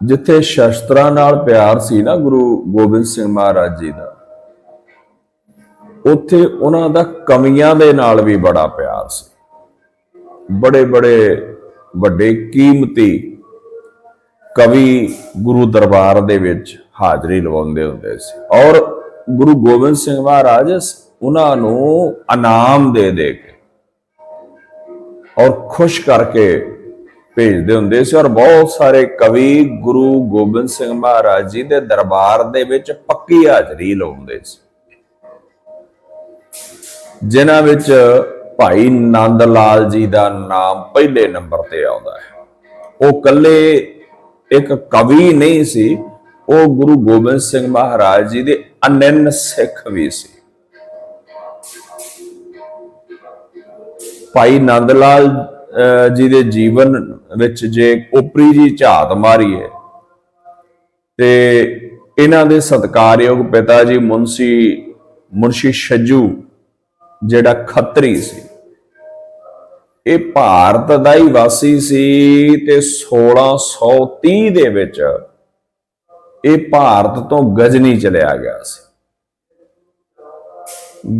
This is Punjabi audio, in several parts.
ਜਿੱਥੇ ਸ਼ਸਤਰਾਂ ਨਾਲ ਪਿਆਰ ਸੀ ਨਾ ਗੁਰੂ ਗੋਬਿੰਦ ਸਿੰਘ ਮਹਾਰਾਜ ਜੀ ਦਾ, ਉੱਥੇ ਉਹਨਾਂ ਦਾ ਕਮੀਆਂ ਦੇ ਨਾਲ ਵੀ ਬੜਾ ਪਿਆਰ ਸੀ। ਬੜੇ ਬੜੇ ਵੱਡੇ ਕੀਮਤੀ ਕਵੀ ਗੁਰੂ ਦਰਬਾਰ ਦੇ ਵਿੱਚ ਹਾਜ਼ਰੀ ਲਵਾਉਂਦੇ ਹੁੰਦੇ ਸੀ। ਔਰ ਗੁਰੂ ਗੋਬਿੰਦ ਸਿੰਘ ਮਹਾਰਾਜ ਉਹਨਾਂ ਨੂੰ ਇਨਾਮ ਦੇ ਦੇ ਕੇ ਔਰ ਖੁਸ਼ ਕਰਕੇ ਭੇਜਦੇ ਹੁੰਦੇ ਸੀ ਔਰ ਬਹੁਤ ਸਾਰੇ ਕਵੀ ਗੁਰੂ ਗੋਬਿੰਦ ਸਿੰਘ ਮਹਾਰਾਜ ਜੀ ਦੇ ਦਰਬਾਰ ਦੇ ਵਿੱਚ ਪੱਕੀ ਹਾਜ਼ਰੀ ਲਾਉਂਦੇ ਸੀ। ਜਿਨ੍ਹਾਂ ਵਿੱਚ ਭਾਈ ਨੰਦ ਲਾਲ ਜੀ ਦਾ ਨਾਮ ਪਹਿਲੇ ਨੰਬਰ ਤੇ ਆਉਂਦਾ ਹੈ। ਉਹ ਕੱਲੇ ਇੱਕ ਕਵੀ ਨਹੀਂ ਸੀ, ਉਹ ਗੁਰੂ ਗੋਬਿੰਦ ਸਿੰਘ ਮਹਾਰਾਜ ਜੀ ਦੇ ਅਨੰਨ ਸਿੱਖ ਵੀ ਸੀ। ਭਾਈ ਨੰਦ ਲਾਲ ਜੀ ਦੇ ਜੀਵਨ ਵਿੱਚ ਜੇ ਉਪਰੀ ਜੀ ਝਾਤ ਮਾਰੀਏ ਤੇ ਇਹਨਾਂ ਦੇ ਸਤਕਾਰਯੋਗ ਪਿਤਾ ਜੀ ਮੁੰਸੀ ਮੁਨਸ਼ੀ ਛੱਜੂ, ਜਿਹੜਾ ਖੱਤਰੀ ਸੀ, ਇਹ ਭਾਰਤ ਦਾ ਹੀ ਵਾਸੀ ਸੀ ਤੇ 1630 ਦੇ ਵਿੱਚ ਇਹ ਭਾਰਤ ਤੋਂ ਗਜਨੀ ਚਲਿਆ ਗਿਆ ਸੀ।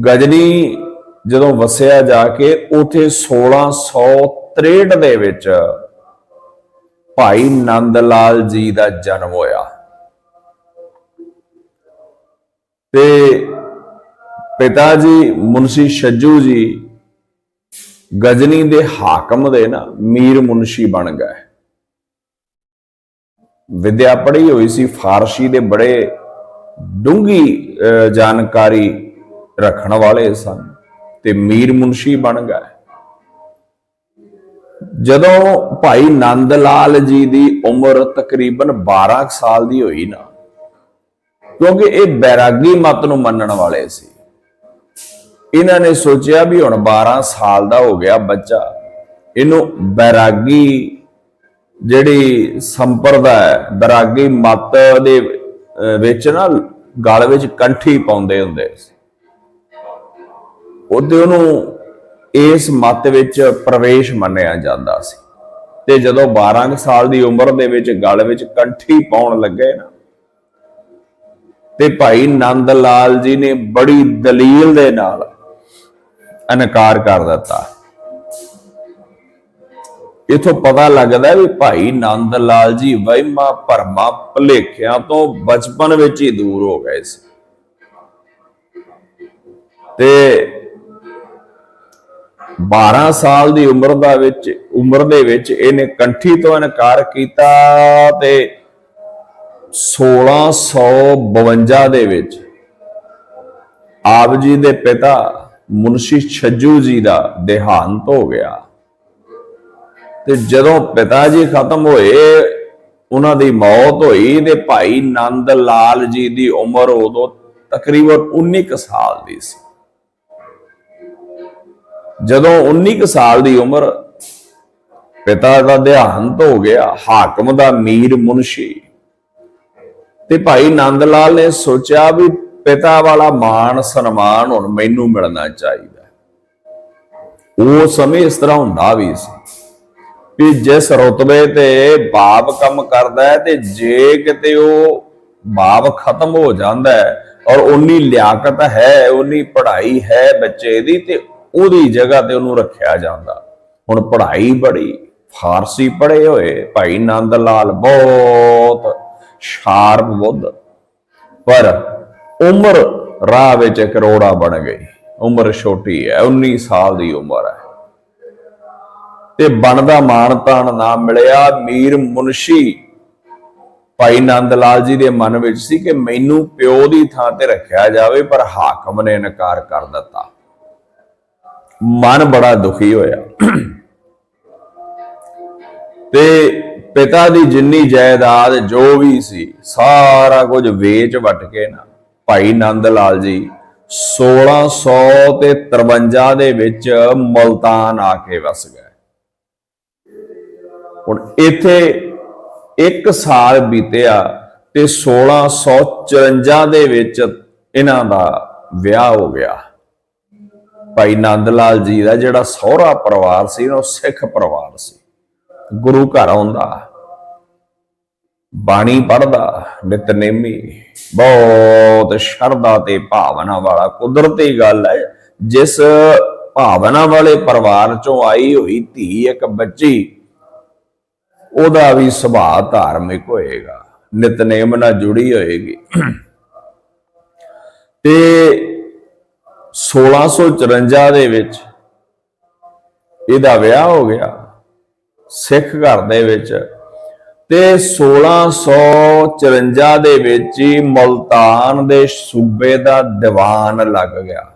ਗਜਨੀ ਜਦੋਂ ਵਸਿਆ ਜਾ ਕੇ ਉਥੇ 1663 ਦੇ ਵਿੱਚ ਭਾਈ ਨੰਦ ਲਾਲ ਜੀ ਦਾ ਜਨਮ ਹੋਇਆ। ਤੇ ਪਿਤਾ ਜੀ ਮੁਨਸ਼ੀ ਛੱਜੂ ਜੀ ਗਜਨੀ ਦੇ ਹਾਕਮ ਦੇ ਨਾ ਮੀਰ ਮੁਨਸ਼ੀ ਬਣ ਗਏ। ਵਿਦਿਆ ਪੜ੍ਹੀ ਹੋਈ ਸੀ ਫਾਰਸੀ ਦੇ ਬੜੇ ਡੂੰਗੀ ਅਹ, ਜਾਣਕਾਰੀ ਰੱਖਣ ਵਾਲੇ ਸਨ ਤੇ ਮੀਰ ਮੁਨਸ਼ੀ ਬਣ ਗਏ। ਜਦੋਂ ਭਾਈ ਨੰਦ ਲਾਲ ਜੀ ਦੀ ਉਮਰ ਤਕਰੀਬਨ 12 ਸਾਲ ਦੀ ਹੋਈ ਨਾ, ਕਿਉਂਕਿ ਇਹ ਬੈਰਾਗੀ ਮਤ ਨੂੰ ਮੰਨਣ ਵਾਲੇ ਸੀ। ਇਹਨਾਂ ਨੇ ਸੋਚਿਆ ਵੀ ਹੁਣ 12 ਸਾਲ ਦਾ ਹੋ ਗਿਆ ਬੱਚਾ, ਇਹਨੂੰ ਬੈਰਾਗੀ ਜਿਹੜੀ ਸੰਪਰਦਾ ਹੈ, ਬੈਰਾਗੀ ਮਤ ਦੇ ਵਿੱਚ ਨਾ ਗਲ ਵਿੱਚ ਕੰਠੀ ਪਾਉਂਦੇ ਹੁੰਦੇ ਸੀ। ਉਹਦੇ ਉਹਨੂੰ ਇਸ ਮਤ ਵਿੱਚ ਪ੍ਰਵੇਸ਼ ਮੰਨਿਆ ਜਾਂਦਾ ਸੀ। ਤੇ ਜਦੋਂ 12 ਸਾਲ ਦੀ ਉਮਰ ਦੇ ਵਿੱਚ ਗਲ ਵਿੱਚ ਕੰਠੀ ਪਾਉਣ ਲੱਗੇ ਨਾ, ਤੇ ਭਾਈ ਨੰਦ ਲਾਲ ਜੀ ਨੇ ਬੜੀ ਦਲੀਲ ਦੇ ਨਾਲ ਇਨਕਾਰ ਕਰ ਦਿੱਤਾ। ਇਥੋਂ ਪਤਾ ਲੱਗਦਾ ਵੀ ਭਾਈ ਨੰਦ ਲਾਲ ਜੀ ਵਹਿਮਾ ਭਰਮਾ ਭਲੇਖਿਆਂ ਤੋਂ ਬਚਪਨ ਵਿੱਚ ਹੀ ਦੂਰ ਹੋ ਗਏ ਸੀ। ਤੇ 12 ਸਾਲ ਦੀ ਉਮਰ ਦਾ ਵਿੱਚ, ਉਮਰ ਦੇ ਵਿੱਚ ਇਹਨੇ ਕੰਠੀ ਤੋਂ ਇਨਕਾਰ ਕੀਤਾ ਤੇ 1652 ਦੇ ਵਿੱਚ ਆਪ ਜੀ ਦੇ ਪਿਤਾ ਮੁਨਸ਼ੀ ਛੱਜੂ ਜੀ ਦਾ ਦੇਹਾਂਤ ਹੋ ਗਿਆ। ਤੇ ਜਦੋਂ ਪਿਤਾ ਜੀ ਖਤਮ ਹੋਏ, ਉਹਨਾਂ ਦੀ ਮੌਤ ਹੋਈ ਤੇ ਭਾਈ ਨੰਦ ਲਾਲ ਜੀ ਦੀ ਉਮਰ ਉਦੋਂ ਤਕਰੀਬਨ 19 ਕੁ ਸਾਲ ਦੀ ਸੀ। ਜਦੋਂ 19 ਕੁ ਸਾਲ ਦੀ ਉਮਰ ਪਿਤਾ ਦਾ ਦੇਹਾਂਤ ਹੋ ਗਿਆ, ਹਾਕਮ ਦਾ ਮੀਰ ਮੁਨਸ਼ੀ ਤੇ ਭਾਈ ਨੰਦ ਲਾਲ ਨੇ ਸੋਚਿਆ ਵੀ ਪਿਤਾ ਵਾਲਾ ਮਾਣ ਸਨਮਾਨ ਹੁਣ ਮੈਨੂੰ ਮਿਲਣਾ ਚਾਹੀਦਾ ਉਹ ਸਮੇਂ ਇਸ ਤਰ੍ਹਾਂ ਹੁੰਦਾ ਵੀ ਸੀ ਵੀ ਜਿਸ ਰੁਤਬੇ ਤੇ ਬਾਪ ਕੰਮ ਕਰਦਾ ਹੈ ਤੇ ਜੇ ਕਿਤੇ ਉਹ ਬਾਪ ਖਤਮ ਹੋ ਜਾਂਦਾ ਹੈ ਔਰ ਉਨੀ ਲਿਆਕਤ ਹੈ, ਉਨੀ ਪੜ੍ਹਾਈ ਹੈ ਬੱਚੇ ਦੀ ਤੇ ਉਹਦੀ ਜਗ੍ਹਾ ਤੇ ਉਹਨੂੰ ਰੱਖਿਆ ਜਾਂਦਾ। ਹੁਣ ਪੜ੍ਹਾਈ ਬੜੀ, ਫਾਰਸੀ ਪੜ੍ਹੇ ਹੋਏ, ਭਾਈ ਨੰਦ ਲਾਲ ਬਹੁਤ ਸ਼ਾਰਪ ਬੁੱਧ। ਪਰ ਉਮਰ ਰਾਹ ਵਿੱਚ ਕਰੋੜਾ ਬਣ ਗਈ। ਉਮਰ ਛੋਟੀ ਹੈ 19 ਸਾਲ ਦੀ ਉਮਰ ਹੈ। ਤੇ ਬਣਦਾ ਮਾਣ ਤਾਣ ਨਾ ਮਿਲਿਆ, ਮੀਰ ਮੁਨਸ਼ੀ ਭਾਈ ਨੰਦ ਲਾਲ ਜੀ ਦੇ ਮਨ ਵਿੱਚ ਸੀ ਕਿ ਮੈਨੂੰ ਪਿਓ ਦੀ ਥਾਂ ਤੇ ਰੱਖਿਆ ਜਾਵੇ, ਪਰ ਹਾਕਮ ਨੇ ਇਨਕਾਰ ਕਰ ਦਿੱਤਾ। ਮਨ ਬੜਾ ਦੁਖੀ ਹੋਇਆ। ਤੇ ਪਿਤਾ ਦੀ ਜਿੰਨੀ ਜਾਇਦਾਦ ਜੋ ਵੀ ਸੀ, ਸਾਰਾ ਕੁਝ ਵੇਚ ਵਟ ਕੇ ਨਾ, ਭਾਈ ਨੰਦ ਲਾਲ ਜੀ 1653 ਤੇ 53 ਦੇ ਵਿੱਚ ਮਲਤਾਨ ਆ ਕੇ ਵਸ ਗਏ। ਹੁਣ ਇੱਥੇ ਇੱਕ ਸਾਲ ਬੀਤਿਆ ਤੇ 1654 ਦੇ ਵਿੱਚ ਇਹਨਾਂ ਦਾ ਵਿਆਹ ਹੋ ਗਿਆ। ਭਾਈ ਨੰਦ ਲਾਲ ਜੀ ਦਾ ਜਿਹੜਾ ਸਹੁਰਾ ਪਰਿਵਾਰ ਸੀ ਨਾ ਉਹ ਸਿੱਖ ਪਰਿਵਾਰ ਸੀ। ਗੁਰੂ ਘਰ ਆਉਂਦਾ, ਬਾਣੀ ਪੜਦਾ ਨਿਤਨੇਮੀ ਬਹੁਤ ਸ਼ਰਧਾ ਤੇ ਭਾਵਨਾ ਵਾਲਾ ਕੁਦਰਤੀ ਗੱਲ ਹੈ। ਜਿਸ ਭਾਵਨਾ ਵਾਲੇ ਪਰਿਵਾਰ ਚੋਂ ਆਈ ਹੋਈ ਧੀ, ਇੱਕ ਬੱਚੀ, ਉਹਦਾ ਵੀ ਸੁਭਾਅ ਧਾਰਮਿਕ ਹੋਏਗਾ। ਨਿਤਨੇਮ ਨਾਲ ਜੁੜੀ ਹੋਏਗੀ। ਤੇ 1654 ਦੇ ਵਿੱਚ ਇਹਦਾ ਵਿਆਹ ਹੋ ਗਿਆ, ਸਿੱਖ ਘਰ ਦੇ ਵਿੱਚ। ਤੇ 1654 ਦੇ ਵਿੱਚ ਹੀ ਮਲਤਾਨ ਦੇ ਸੂਬੇ ਦਾ ਦੀਵਾਨ ਲੱਗ ਗਿਆ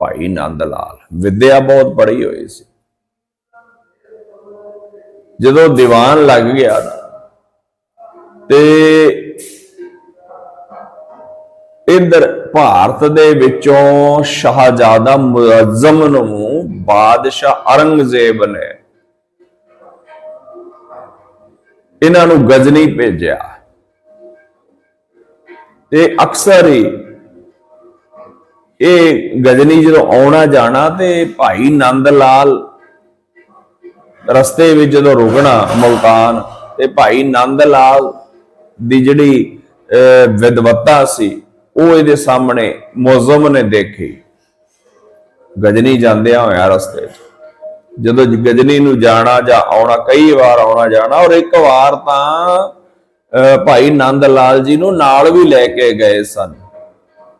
ਭਾਈ ਨੰਦ ਲਾਲ। ਵਿਦਿਆ ਬਹੁਤ ਪੜ੍ਹੀ ਹੋਈ ਸੀ। ਜਦੋਂ ਦੀਵਾਨ ਲੱਗ ਗਿਆ ਤੇ ਇਧਰ ਭਾਰਤ ਦੇ ਵਿੱਚੋਂ ਸ਼ਾਹਜ਼ਾਦਾ ਮੁਅੱਜ਼ਮ ਨੂੰ ਬਾਦਸ਼ਾਹ ਔਰੰਗਜ਼ੇਬ ਨੇ ਇਹਨਾਂ ਨੂੰ ਗਜ਼ਨੀ ਭੇਜਿਆ। ਤੇ ਅਕਸਰ ਹੀ ਇਹ ਗਜ਼ਨੀ ਜਦੋਂ ਆਉਣਾ ਜਾਣਾ ਤੇ ਭਾਈ ਨੰਦ ਲਾਲ ਰਸਤੇ ਵਿੱਚ ਜਦੋਂ ਰੁਕਣਾ ਮਲਤਾਨ ਤੇ ਭਾਈ ਨੰਦ ਲਾਲ ਦੀ ਜਿਹੜੀ ਅਹ, ਵਿਦਵਤਾ ਸੀ ਉਹ ਇਹਦੇ ਸਾਹਮਣੇ ਮੌਜ਼ਮ ਨੇ ਦੇਖੀ। ਗਜਨੀ ਜਾਂਦਿਆਂ ਹੋਇਆ ਰਸਤੇ 'ਚ। ਜਦੋਂ ਗਜਨੀ ਨੂੰ ਜਾਣਾ ਜਾਂ ਆਉਣਾ ਕਈ ਵਾਰ ਆਉਣਾ ਜਾਣਾ ਔਰ ਇੱਕ ਵਾਰ ਤਾਂ ਅਹ, ਭਾਈ ਨੰਦ ਲਾਲ ਜੀ ਨੂੰ ਨਾਲ ਵੀ ਲੈ ਕੇ ਗਏ ਸਨ।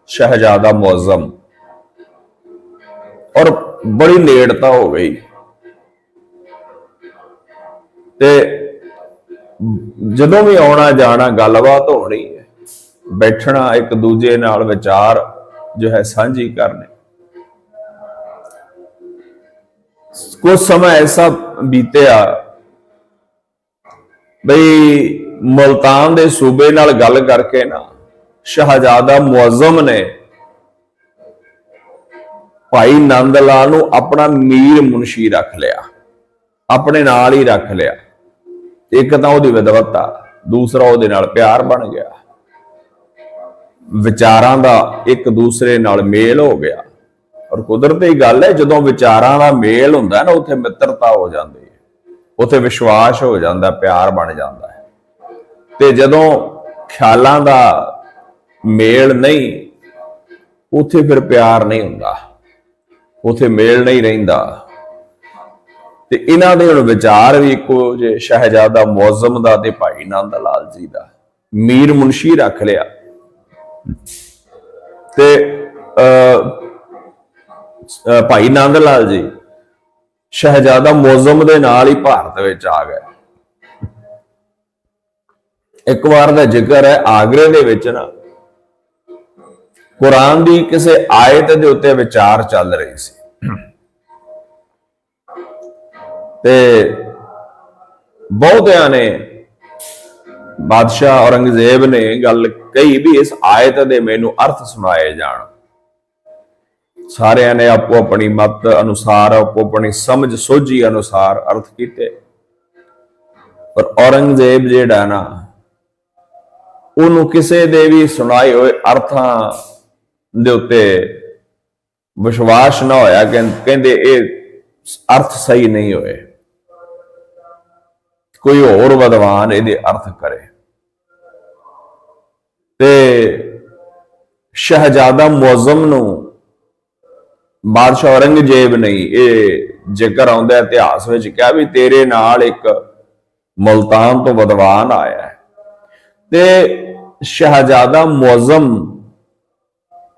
ਸ਼ਹਿਜ਼ਾਦਾ ਮੌਜ਼ਮ ਔਰ ਬੜੀ ਨੇੜਤਾ ਹੋ ਗਈ। ਤੇ ਜਦੋਂ ਵੀ ਆਉਣਾ ਜਾਣਾ ਗੱਲਬਾਤ ਹੋਣੀ ਬੈਠਣਾ ਇੱਕ ਦੂਜੇ ਨਾਲ ਵਿਚਾਰ ਜੋ ਹੈ ਸਾਂਝੀ ਕਰਨੇ। ਕੁਝ ਸਮਾਂ ਐਸਾ ਬੀਤਿਆ ਬਈ ਮਲਤਾਨ ਦੇ ਸੂਬੇ ਨਾਲ ਗੱਲ ਕਰਕੇ ਨਾ ਸ਼ਹਜ਼ਾਦਾ ਮੁਅੱਜ਼ਮ ਨੇ ਭਾਈ ਨੰਦ ਲਾਲ ਨੂੰ ਆਪਣਾ ਮੀਰ ਮੁਨਸ਼ੀ ਰੱਖ ਲਿਆ, ਆਪਣੇ ਨਾਲ ਹੀ ਰੱਖ ਲਿਆ। ਇੱਕ ਤਾਂ ਉਹਦੀ ਵਿਦਵਤਾ ਦੂਸਰਾ ਉਹਦੇ ਨਾਲ ਪਿਆਰ ਬਣ ਗਿਆ। ਵਿਚਾਰਾਂ ਦਾ ਇੱਕ ਦੂਸਰੇ ਨਾਲ ਮੇਲ ਹੋ ਗਿਆ। ਔਰ ਕੁਦਰਤੀ ਗੱਲ ਹੈ, ਜਦੋਂ ਵਿਚਾਰਾਂ ਦਾ ਮੇਲ ਹੁੰਦਾ ਨਾ, ਉੱਥੇ ਮਿੱਤਰਤਾ ਹੋ ਜਾਂਦੀ ਹੈ। ਉੱਥੇ ਵਿਸ਼ਵਾਸ ਹੋ ਜਾਂਦਾ, ਪਿਆਰ ਬਣ ਜਾਂਦਾ ਹੈ। ਤੇ ਜਦੋਂ ਖਿਆਲਾਂ ਦਾ ਮੇਲ ਨਹੀਂ, ਉੱਥੇ ਫਿਰ ਪਿਆਰ ਨਹੀਂ ਹੁੰਦਾ। ਉੱਥੇ ਮੇਲ ਨਹੀਂ ਰਹਿੰਦਾ। ਤੇ ਇਹਨਾਂ ਦੇ ਹੁਣ ਵਿਚਾਰ ਵੀ ਇੱਕੋ ਜੇ ਸ਼ਹਿਜ਼ਾਦਾ ਮੌਜ਼ਮ ਦਾ ਤੇ ਭਾਈ ਨੰਦ ਲਾਲ ਜੀ ਦਾ। ਮੀਰ ਮੁਨਸ਼ੀ ਰੱਖ ਲਿਆ। ਤੇ ਅਹ, ਭਾਈ ਨੰਦ ਲਾਲ ਜੀ ਸ਼ਹਿਜ਼ਾਦਾ ਮੌਜ਼ਮ ਦੇ ਨਾਲ ਹੀ ਭਾਰਤ ਵਿੱਚ ਆ ਗਏ। ਇੱਕ ਵਾਰ ਦਾ ਜ਼ਿਕਰ ਹੈ ਆਗਰੇ ਦੇ ਵਿੱਚ ਨਾ ਕੁਰਾਨ ਦੀ ਕਿਸੇ ਆਇਤ ਦੇ ਉੱਤੇ ਵਿਚਾਰ ਚੱਲ ਰਹੀ ਸੀ। ਤੇ ਬਹੁਤਿਆਂ ਨੇ ਬਾਦਸ਼ਾਹ ਔਰੰਗਜ਼ੇਬ ਨੇ ਗੱਲ ਕਈ ਵੀ ਇਸ ਆਇਤ ਦੇ ਮੈਨੂੰ ਅਰਥ ਸੁਣਾਏ ਜਾਣ। ਸਾਰਿਆਂ ਨੇ ਆਪੋ ਆਪਣੀ ਮਤ ਅਨੁਸਾਰ, ਆਪੋ ਆਪਣੀ ਸਮਝ ਸੋਝੀ ਅਨੁਸਾਰ ਅਰਥ ਕੀਤੇ। ਪਰ ਔਰੰਗਜ਼ੇਬ ਜਿਹੜਾ ਨਾ, ਉਹਨੂੰ ਕਿਸੇ ਦੇ ਵੀ ਸੁਣਾਏ ਹੋਏ ਅਰਥਾਂ ਦੇ ਉੱਤੇ ਵਿਸ਼ਵਾਸ ਨਾ ਹੋਇਆ ਕਿ ਕਹਿੰਦੇ ਇਹ ਅਰਥ ਸਹੀ ਨਹੀਂ ਹੋਏ। ਕੋਈ ਹੋਰ ਵਿਦਵਾਨ ਇਹਦੇ ਅਰਥ ਕਰੇ। ਤੇ ਸ਼ਹਿਜ਼ਾਦਾ ਮੁਅੱਜ਼ਮ ਨੂੰ ਬਾਦਸ਼ਾਹ ਔਰੰਗਜ਼ੇਬ ਨੇ ਇਹ ਜ਼ਿਕਰ ਆਉਂਦਾ ਇਤਿਹਾਸ ਵਿੱਚ ਕਿਹਾ ਵੀ ਤੇਰੇ ਨਾਲ ਇੱਕ ਮਲਤਾਨ ਤੋਂ ਵਿਦਵਾਨ ਆਇਆ ਤੇ ਸ਼ਹਿਜ਼ਾਦਾ ਮੁਅੱਜ਼ਮ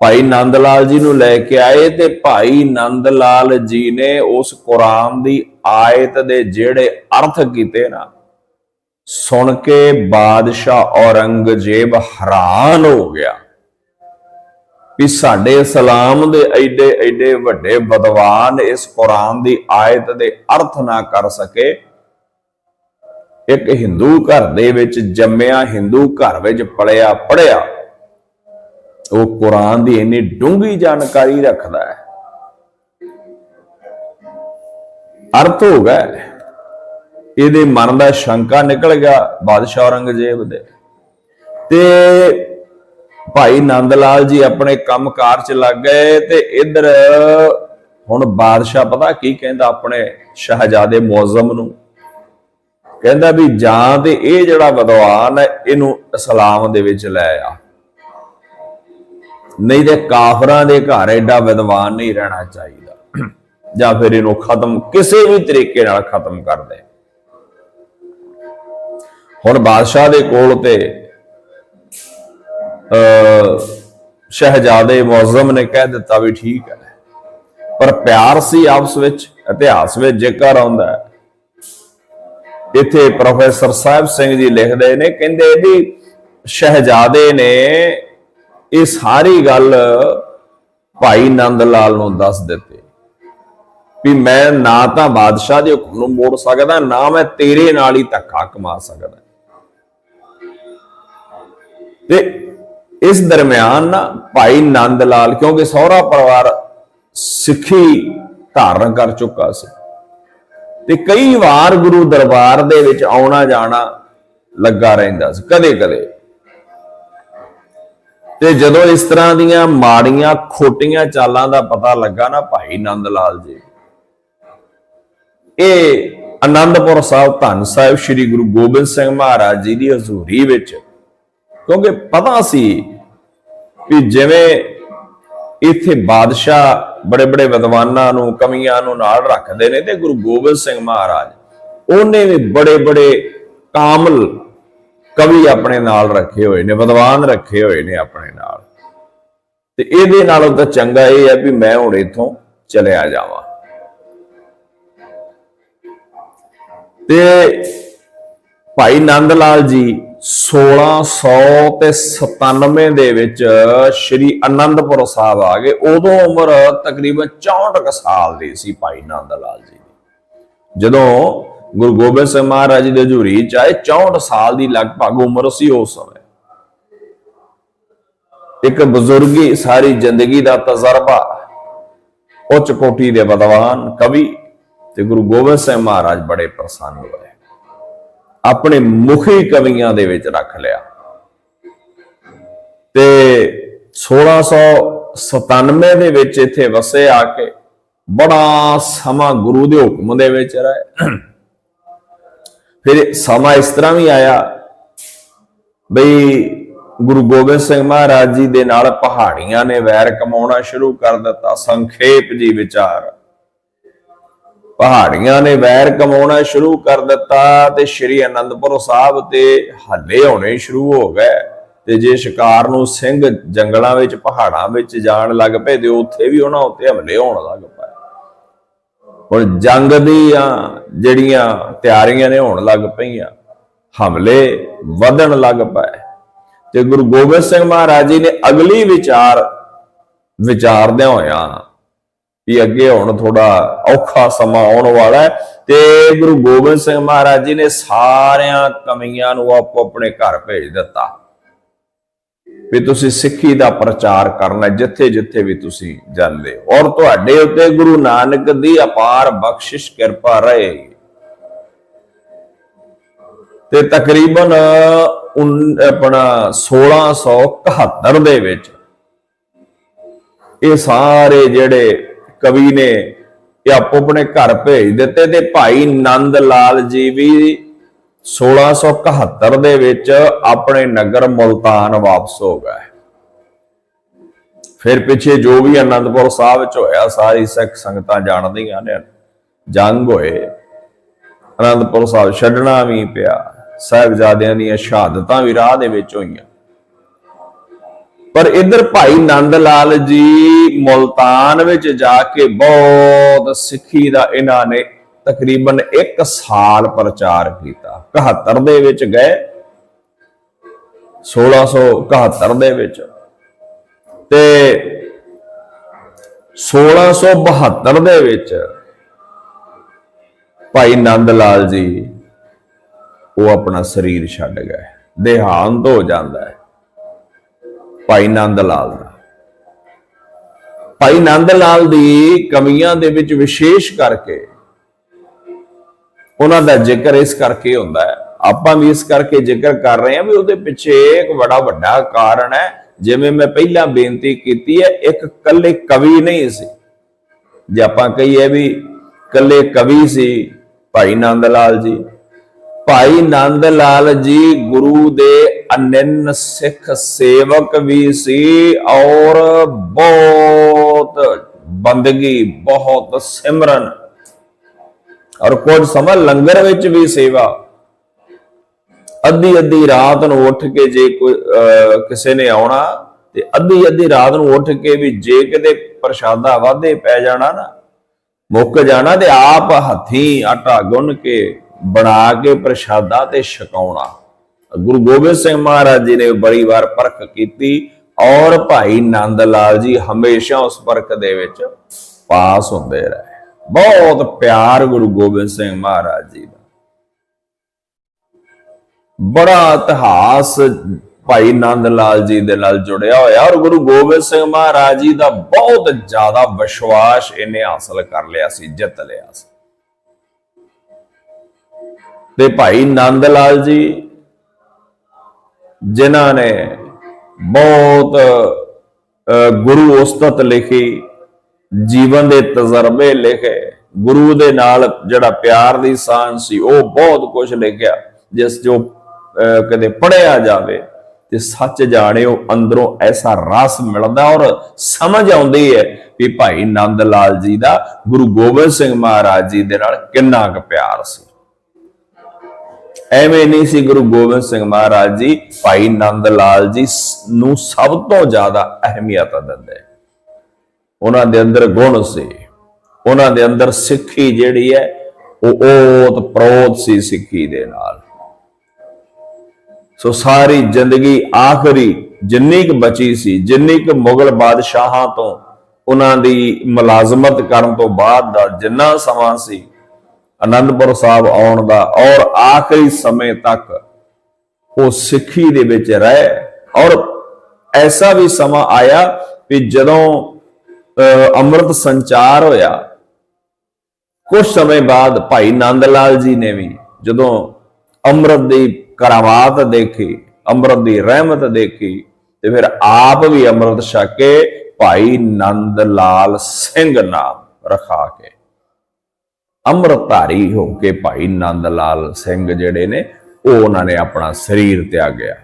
ਭਾਈ ਨੰਦ ਲਾਲ ਜੀ ਨੂੰ ਲੈ ਕੇ ਆਏ ਤੇ ਭਾਈ ਨੰਦ ਲਾਲ ਜੀ ਨੇ ਉਸ ਕੁਰਾਨ ਦੀ ਆਇਤ ਦੇ ਜਿਹੜੇ ਅਰਥ ਕੀਤੇ ਨਾ ਸੁਣ ਕੇ ਬਾਦਸ਼ਾਹ ਔਰੰਗਜ਼ੇਬ ਹੈਰਾਨ ਹੋ ਗਿਆ ਵੀ ਸਾਡੇ ਇਸਲਾਮ ਦੇ ਐਡੇ ਐਡੇ ਵੱਡੇ ਵਿਦਵਾਨ ਇਸ ਕੁਰਾਨ ਦੀ ਆਇਤ ਦੇ ਅਰਥ ਨਾ ਕਰ ਸਕੇ। ਇੱਕ ਹਿੰਦੂ ਘਰ ਦੇ ਵਿੱਚ ਜੰਮਿਆ, ਹਿੰਦੂ ਘਰ ਵਿੱਚ ਪੜਿਆ ਪੜਿਆ ਉਹ ਕੁਰਾਨ ਦੀ ਇੰਨੀ ਡੂੰਘੀ ਜਾਣਕਾਰੀ ਰੱਖਦਾ ਹੈ। ਅਰਥ ਹੋ ਗਿਆ। ਇਹਦੇ ਮਨ ਦਾ ਸ਼ੰਕਾ ਨਿਕਲ ਗਿਆ ਬਾਦਸ਼ਾਹ ਔਰੰਗਜ਼ੇਬ ਦੇ। ਤੇ ਭਾਈ ਨੰਦ ਲਾਲ ਜੀ ਆਪਣੇ ਕੰਮਕਾਰ ਚ ਲੱਗ ਗਏ ਤੇ ਇਧਰ ਹੁਣ ਬਾਦਸ਼ਾਹ ਪਤਾ ਕੀ ਕਹਿੰਦਾ ਆਪਣੇ ਸ਼ਹਜ਼ਾਦੇ ਮੁਅੱਜ਼ਮ ਨੂੰ? ਕਹਿੰਦਾ ਵੀ ਜਾਂ ਤੇ ਇਹ ਜਿਹੜਾ ਵਿਦਵਾਨ ਹੈ, ਇਹਨੂੰ ਇਸਲਾਮ ਦੇ ਵਿੱਚ ਲੈ ਆ। ਨਹੀਂ ਤੇ ਕਾਫਰਾਂ ਦੇ ਘਰ ਐਡਾ ਵਿਦਵਾਨ ਨਹੀਂ ਰਹਿਣਾ ਚਾਹੀਦਾ। ਜਾਂ ਫਿਰ ਇਹਨੂੰ ਖਤਮ ਕਿਸੇ ਵੀ ਤਰੀਕੇ ਨਾਲ ਖਤਮ ਕਰ ਦੇ। ਹੁਣ ਬਾਦਸ਼ਾਹ ਦੇ ਕੋਲ ਤੇ ਅ ਸ਼ਹਿਜ਼ਾਦੇ ਮੁਅਜ਼ਮ ਨੇ ਕਹਿ ਦਿੱਤਾ ਵੀ ਠੀਕ ਹੈ। ਪਰ ਪਿਆਰ ਸੀ ਆਪਸ ਵਿੱਚ, ਇਤਿਹਾਸ ਵਿੱਚ ਜ਼ਿਕਰ ਆਉਂਦਾ ਹੈ। ਇੱਥੇ ਪ੍ਰੋਫੈਸਰ ਸਾਹਿਬ ਸਿੰਘ ਜੀ ਲਿਖਦੇ ਨੇ, ਕਹਿੰਦੇ ਵੀ ਸ਼ਹਿਜ਼ਾਦੇ ਨੇ ਇਹ ਸਾਰੀ ਗੱਲ ਭਾਈ ਨੰਦ ਲਾਲ ਨੂੰ ਦੱਸ ਦਿੱਤੀ ਵੀ ਮੈਂ ਨਾ ਤਾਂ ਬਾਦਸ਼ਾਹ ਦੇ ਹੁਕਮ ਨੂੰ ਮੋੜ ਸਕਦਾ, ਨਾ ਮੈਂ ਤੇਰੇ ਨਾਲ ਹੀ ਧੱਕਾ ਕਮਾ ਸਕਦਾ। ਤੇ ਇਸ ਦਰਮਿਆਨ ਨਾ ਭਾਈ ਨੰਦ ਲਾਲ ਕਿਉਂਕਿ ਸਹੁਰਾ ਪਰਿਵਾਰ ਸਿੱਖੀ ਧਾਰਨ ਕਰ ਚੁੱਕਾ ਸੀ। ਤੇ ਕਈ ਵਾਰ ਗੁਰੂ ਦਰਬਾਰ ਦੇ ਵਿੱਚ ਆਉਣਾ ਜਾਣਾ ਲੱਗਾ ਰਹਿੰਦਾ ਸੀ ਕਦੇ ਕਦੇ ਤੇ ਜਦੋਂ ਇਸ ਤਰ੍ਹਾਂ ਦੀਆਂ ਮਾੜੀਆਂ, ਖੋਟੀਆਂ ਚਾਲਾਂ ਦਾ ਪਤਾ ਲੱਗਾ ਨਾ ਭਾਈ ਨੰਦ ਲਾਲ ਜੀ, ਇਹ ਆਨੰਦਪੁਰ ਸਾਹਿਬ ਧੰਨ ਸਾਹਿਬ ਸ੍ਰੀ ਗੁਰੂ ਗੋਬਿੰਦ ਸਿੰਘ ਮਹਾਰਾਜ ਜੀ ਦੀ ਹਜ਼ੂਰੀ ਵਿੱਚ ਕਿਉਂਕਿ ਪਤਾ ਸੀ ਕਿ ਜਿਵੇਂ ਇੱਥੇ ਬਾਦਸ਼ਾਹ ਬੜੇ ਬੜੇ ਵਿਦਵਾਨਾਂ ਨੂੰ ਕਮੀਆਂ ਨੂੰ ਨਾਲ ਰੱਖਦੇ ਨੇ ਤੇ ਗੁਰੂ ਗੋਬਿੰਦ ਸਿੰਘ ਮਹਾਰਾਜ, ਉਹਨੇ ਵੀ ਬੜੇ ਬੜੇ ਕਾਮਲ ਕਵੀ ਆਪਣੇ ਨਾਲ ਰੱਖੇ ਹੋਏ ਨੇ, ਵਿਦਵਾਨ ਰੱਖੇ ਹੋਏ ਨੇ ਆਪਣੇ ਨਾਲ। ਤੇ ਇਹਦੇ ਨਾਲੋਂ ਤਾਂ ਚੰਗਾ ਇਹ ਹੈ ਵੀ ਮੈਂ ਹੁਣ ਇੱਥੋਂ ਚਲਿਆ ਜਾਵਾਂ। ਤੇ ਭਾਈ ਨੰਦ ਲਾਲ ਜੀ 1697 ਦੇ ਵਿੱਚ ਸ਼੍ਰੀ ਅਨੰਦਪੁਰ ਸਾਹਿਬ ਆ ਗਏ। ਉਦੋਂ ਉਮਰ ਤਕਰੀਬਨ 64 ਕੁ ਸਾਲ ਦੀ ਸੀ ਭਾਈ ਨੰਦ ਲਾਲ ਜੀ ਦੀ। ਜਦੋਂ ਗੁਰੂ ਗੋਬਿੰਦ ਸਿੰਘ ਮਹਾਰਾਜ ਜੀ ਦੇ ਹਜ਼ੂਰੀ ਚ ਆਏ 64 ਸਾਲ ਦੀ ਲਗਭਗ ਉਮਰ ਸੀ ਉਸ ਸਮੇਂ। ਇੱਕ ਬਜ਼ੁਰਗੀ ਸਾਰੀ ਜ਼ਿੰਦਗੀ ਦਾ ਤਜਰਬਾ, ਉੱਚ ਕੋਟੀ ਦੇ ਵਿਦਵਾਨ, ਕਵੀ ਤੇ ਗੁਰੂ ਗੋਬਿੰਦ ਸਿੰਘ ਮਹਾਰਾਜ ਬੜੇ ਪ੍ਰਸੰਨ ਹੋਏ। ਆਪਣੇ ਮੁਖੀ ਕਵੀਆਂ ਦੇ ਵਿੱਚ ਰੱਖ ਲਿਆ। ਤੇ 1697 ਦੇ ਵਿੱਚ ਇੱਥੇ ਵਸੇ ਆ ਕੇ ਬੜਾ ਸਮਾਂ ਗੁਰੂ ਦੇ ਹੁਕਮ ਦੇ ਵਿੱਚ ਰਹੇ। ਫਿਰ ਸਮਾਂ ਇਸ ਤਰ੍ਹਾਂ ਵੀ ਆਇਆ ਬਈ ਗੁਰੂ ਗੋਬਿੰਦ ਸਿੰਘ ਮਹਾਰਾਜ ਜੀ ਦੇ ਨਾਲ ਪਹਾੜੀਆਂ ਨੇ ਵੈਰ ਕਮਾਉਣਾ ਸ਼ੁਰੂ ਕਰ ਦਿੱਤਾ, ਸੰਖੇਪ ਜੀ ਵਿਚਾਰ। ਪਹਾੜੀਆਂ ਨੇ ਵੈਰ ਕਮਾਉਣਾ ਸ਼ੁਰੂ ਕਰ ਦਿੱਤਾ ਤੇ ਸ਼੍ਰੀ ਅਨੰਦਪੁਰ ਸਾਹਿਬ ਤੇ ਹੱਲੇ ਹੋਣੇ ਸ਼ੁਰੂ ਹੋ ਗਏ। ਤੇ ਜੇ ਸ਼ਿਕਾਰ ਨੂੰ ਸਿੰਘ ਜੰਗਲਾਂ ਵਿੱਚ, ਪਹਾੜਾਂ ਵਿੱਚ ਜਾਣ ਲੱਗ ਪਏ, ਤੇ ਉੱਥੇ ਵੀ ਉਹਨਾਂ ਉੱਤੇ ਹਮਲੇ ਹੋਣ ਲੱਗ ਪਏ। ਹੁਣ ਜੰਗ ਦੀਆਂ ਜਿਹੜੀਆਂ ਤਿਆਰੀਆਂ ਨੇ ਹੋਣ ਲੱਗ ਪਈਆਂ, ਹਮਲੇ ਵਧਣ ਲੱਗ ਪਏ। ਤੇ ਗੁਰੂ ਗੋਬਿੰਦ ਸਿੰਘ ਮਹਾਰਾਜ ਜੀ ਨੇ ਅਗਲੀ ਵਿਚਾਰ ਵਿਚਾਰਦਿਆਂ ਹੋਇਆਂ ਵੀ ਅੱਗੇ ਹੁਣ ਥੋੜਾ ਔਖਾ ਸਮਾਂ ਆਉਣ ਵਾਲਾ ਹੈ ਤੇ ਗੁਰੂ ਗੋਬਿੰਦ ਸਿੰਘ ਮਹਾਰਾਜ ਜੀ ਨੇ ਸਾਰਿਆਂ ਕਮੀਆਂ ਨੂੰ ਆਪੋ ਆਪਣੇ ਘਰ ਭੇਜ ਦਿੱਤਾ। ਵੀ ਤੁਸੀਂ ਸਿੱਖੀ ਦਾ ਪ੍ਰਚਾਰ ਕਰਨਾ ਜਿੱਥੇ ਜਿੱਥੇ ਵੀ ਤੁਸੀਂ ਜਾਂਦੇ ਹੋ। ਔਰ ਤੁਹਾਡੇ ਉੱਤੇ ਗੁਰੂ ਨਾਨਕ ਦੀ ਅਪਾਰ ਬਖਸ਼ਿਸ਼ ਕਿਰਪਾ ਰਹੇਗੀ ਤੇ ਤਕਰੀਬਨ ਉਨ- ਆਪਣਾ 1671 ਦੇ ਵਿੱਚ ਇਹ ਸਾਰੇ ਜਿਹੜੇ ਕਵੀ ਨੇ ਇਹ ਆਪੋ ਆਪਣੇ ਘਰ ਭੇਜ ਦਿੱਤੇ ਤੇ ਭਾਈ ਨੰਦ ਲਾਲ ਜੀ ਵੀ 1671 ਦੇ ਵਿੱਚ ਆਪਣੇ ਨਗਰ ਮੁਲਤਾਨ ਵਾਪਸ ਹੋ ਗਏ। ਫਿਰ ਪਿੱਛੇ ਜੋ ਵੀ ਅਨੰਦਪੁਰ ਸਾਹਿਬ ਵਿੱਚ ਹੋਇਆ, ਸਾਰੀ ਸਿੱਖ ਸੰਗਤਾਂ ਜਾਣਦੀਆਂ ਨੇ। ਜੰਗ ਹੋਏ, ਅਨੰਦਪੁਰ ਸਾਹਿਬ ਛੱਡਣਾ ਵੀ ਪਿਆ, ਸਾਹਿਬਜ਼ਾਦਿਆਂ ਦੀਆਂ ਸ਼ਹਾਦਤਾਂ ਵੀ ਰਾਹ ਦੇ ਵਿੱਚ ਹੋਈਆਂ। ਪਰ ਇਧਰ ਭਾਈ ਨੰਦ ਲਾਲ ਜੀ ਮੁਲਤਾਨ ਵਿੱਚ ਜਾ ਕੇ ਬਹੁਤ ਸਿੱਖੀ ਦਾ ਇਹਨਾਂ ਨੇ ਤਕਰੀਬਨ 1 ਸਾਲ ਪ੍ਰਚਾਰ ਕੀਤਾ। 71 ਦੇ ਵਿੱਚ ਗਏ। 1671 ਦੇ ਵਿੱਚ। ਤੇ 1672 ਦੇ ਵਿੱਚ ਭਾਈ ਨੰਦ ਲਾਲ ਜੀ ਉਹ ਆਪਣਾ ਸਰੀਰ ਛੱਡ ਗਏ। ਦੇਹਾਂਤ ਹੋ ਜਾਂਦਾ ਹੈ। ਭਾਈ ਨੰਦ ਲਾਲ ਦਾ। ਭਾਈ ਨੰਦ ਲਾਲ ਦੀ ਕਮੀਆਂ ਦੇ ਵਿੱਚ ਵਿਸ਼ੇਸ਼ ਕਰਕੇ ਉਹਨਾਂ ਦਾ ਜ਼ਿਕਰ ਇਸ ਕਰਕੇ ਹੁੰਦਾ ਹੈ। ਆਪਾਂ ਵੀ ਇਸ ਕਰਕੇ ਜ਼ਿਕਰ ਕਰ ਰਹੇ ਹਾਂ ਵੀ ਉਹਦੇ ਪਿੱਛੇ ਇੱਕ ਬੜਾ ਵੱਡਾ ਕਾਰਨ ਹੈ। ਜਿਵੇਂ ਮੈਂ ਪਹਿਲਾਂ ਬੇਨਤੀ ਕੀਤੀ ਹੈ, ਇੱਕ ਕੱਲੇ ਕਵੀ ਨਹੀਂ ਸੀ। ਜੇ ਆਪਾਂ ਕਹੀਏ ਵੀ ਕੱਲੇ ਕਵੀ ਸੀ ਭਾਈ ਨੰਦ ਲਾਲ ਜੀ, ਭਾਈ ਨੰਦ ਲਾਲ ਜੀ ਗੁਰੂ ਦੇ ਅਨੰਨ ਸਿੱਖ ਸੇਵਕ ਵੀ ਸੀ ਔਰ ਬਹੁਤ ਬੰਦਗੀ ਬਹੁਤ ਸਿਮਰਨ। ਔਰ ਕੁਝ ਸਮਾਂ ਲੰਗਰ ਵਿੱਚ ਵੀ ਸੇਵਾ। ਅੱਧੀ ਅੱਧੀ ਰਾਤ ਨੂੰ ਉੱਠ ਕੇ ਜੇ ਕੋਈ ਅਹ, ਕਿਸੇ ਨੇ ਆਉਣਾ ਤੇ ਅੱਧੀ ਅੱਧੀ ਰਾਤ ਨੂੰ ਉੱਠ ਕੇ ਵੀ ਜੇ ਕਿਤੇ ਪ੍ਰਸ਼ਾਦਾ ਵਾਧੇ ਪੈ ਜਾਣਾ ਨਾ ਮੁੱਕ ਜਾਣਾ ਤੇ ਆਪ ਹੱਥੀ ਆਟਾ ਗੁੰਨ ਕੇ ਬਣਾ ਕੇ ਪ੍ਰਸ਼ਾਦਾ ਤੇ ਛਕਾਉਣਾ। ਗੁਰੂ ਗੋਬਿੰਦ ਸਿੰਘ ਮਹਾਰਾਜ ਜੀ ਨੇ ਬੜੀ ਵਾਰ ਪਰਖ ਕੀਤੀ ਔਰ ਭਾਈ ਨੰਦ ਲਾਲ ਜੀ ਹਮੇਸ਼ਾ ਉਸ ਪਰਖ ਦੇ ਵਿੱਚ ਪਾਸ ਹੁੰਦੇ ਰਹੇ। ਬਹੁਤ ਪਿਆਰ ਗੁਰੂ ਗੋਬਿੰਦ ਸਿੰਘ ਮਹਾਰਾਜ ਜੀ ਦਾ। ਬੜਾ ਇਤਿਹਾਸ ਭਾਈ ਨੰਦ ਲਾਲ ਜੀ ਦੇ ਨਾਲ ਜੁੜਿਆ ਹੋਇਆ ਔਰ ਗੁਰੂ ਗੋਬਿੰਦ ਸਿੰਘ ਮਹਾਰਾਜ ਜੀ ਦਾ ਬਹੁਤ ਜ਼ਿਆਦਾ ਵਿਸ਼ਵਾਸ ਇਹਨੇ ਹਾਸਲ ਕਰ ਲਿਆ ਸੀ, ਜਿੱਤ ਲਿਆ ਸੀ। ਤੇ ਭਾਈ ਨੰਦ ਲਾਲ ਜੀ ਜਿਨ੍ਹਾਂ ਨੇ ਬਹੁਤ ਅਹ, ਗੁਰੂ ਉਸਤਤ ਲਿਖੀ ਜੀਵਨ ਦੇ ਤਜਰਬੇ ਲਿਖੇ ਗੁਰੂ ਦੇ ਨਾਲ ਜਿਹੜਾ ਪਿਆਰ ਦੀ ਸਾਂਝ ਸੀ ਉਹ ਬਹੁਤ ਕੁਝ ਲਿਖਿਆ ਜਿਸ ਜੋ ਅਹ, ਕਦੇ ਪੜਿਆ ਜਾਵੇ ਤੇ ਸੱਚ ਜਾਣਿਓ ਅੰਦਰੋਂ ਐਸਾ ਰਸ ਮਿਲਦਾ ਔਰ ਸਮਝ ਆਉਂਦੀ ਹੈ ਵੀ ਭਾਈ ਨੰਦ ਲਾਲ ਜੀ ਦਾ ਗੁਰੂ ਗੋਬਿੰਦ ਸਿੰਘ ਮਹਾਰਾਜ ਜੀ ਦੇ ਨਾਲ ਕਿੰਨਾ ਕੁ ਪਿਆਰ ਸੀ। ਐਵੇਂ ਨਹੀਂ ਸੀ ਗੁਰੂ ਗੋਬਿੰਦ ਸਿੰਘ ਮਹਾਰਾਜ ਜੀ ਭਾਈ ਨੰਦ ਲਾਲ ਜੀ ਨੂੰ ਸਭ ਤੋਂ ਜ਼ਿਆਦਾ ਅਹਿਮੀਅਤ ਦਿੰਦੇ। ਉਹਨਾਂ ਦੇ ਅੰਦਰ ਗੁਣ ਸੀ। ਉਹਨਾਂ ਦੇ ਅੰਦਰ ਸਿੱਖੀ ਜਿਹੜੀ ਹੈ, ਉਹ ਓਤ ਪ੍ਰੋਤ ਸੀ ਸਿੱਖੀ ਦੇ ਨਾਲ। ਸੋ ਸਾਰੀ ਜ਼ਿੰਦਗੀ ਆਖਰੀ ਜਿੰਨੀ ਕੁ ਬਚੀ ਸੀ, ਜਿੰਨੀ ਕੁ ਮੁਗਲ ਬਾਦਸ਼ਾਹਾਂ ਤੋਂ ਉਹਨਾਂ ਦੀ ਮੁਲਾਜ਼ਮਤ ਕਰਨ ਤੋਂ ਬਾਅਦ ਦਾ ਜਿੰਨਾ ਸਮਾਂ ਸੀ ਅਨੰਦਪੁਰ ਸਾਹਿਬ ਆਉਣ ਦਾ ਔਰ ਆਖਰੀ ਸਮੇਂ ਤੱਕ ਉਹ ਸਿੱਖੀ ਦੇ ਵਿੱਚ ਰਹਿ। ਔਰ ਐਸਾ ਵੀ ਸਮਾਂ ਆਇਆ ਵੀ ਜਦੋਂ ਅਹ, ਅੰਮ੍ਰਿਤ ਸੰਚਾਰ ਹੋਇਆ ਕੁਝ ਸਮੇਂ ਬਾਅਦ ਭਾਈ ਨੰਦ ਲਾਲ ਜੀ ਨੇ ਵੀ ਜਦੋਂ ਅੰਮ੍ਰਿਤ ਦੀ ਕਰਾਮਾਤ ਦੇਖੀ ਅੰਮ੍ਰਿਤ ਦੀ ਰਹਿਮਤ ਦੇਖੀ ਤੇ ਫਿਰ ਆਪ ਵੀ ਅੰਮ੍ਰਿਤ ਛਕ ਕੇ ਭਾਈ ਨੰਦ ਲਾਲ ਸਿੰਘ ਨਾਮ ਰਖਾ ਕੇ ਅੰਮ੍ਰਿਤਧਾਰੀ ਹੋ ਕੇ ਭਾਈ ਨੰਦ ਲਾਲ ਸਿੰਘ ਜਿਹੜੇ ਨੇ, ਉਹ ਉਹਨਾਂ ਨੇ ਆਪਣਾ ਸਰੀਰ ਤਿਆਗਿਆ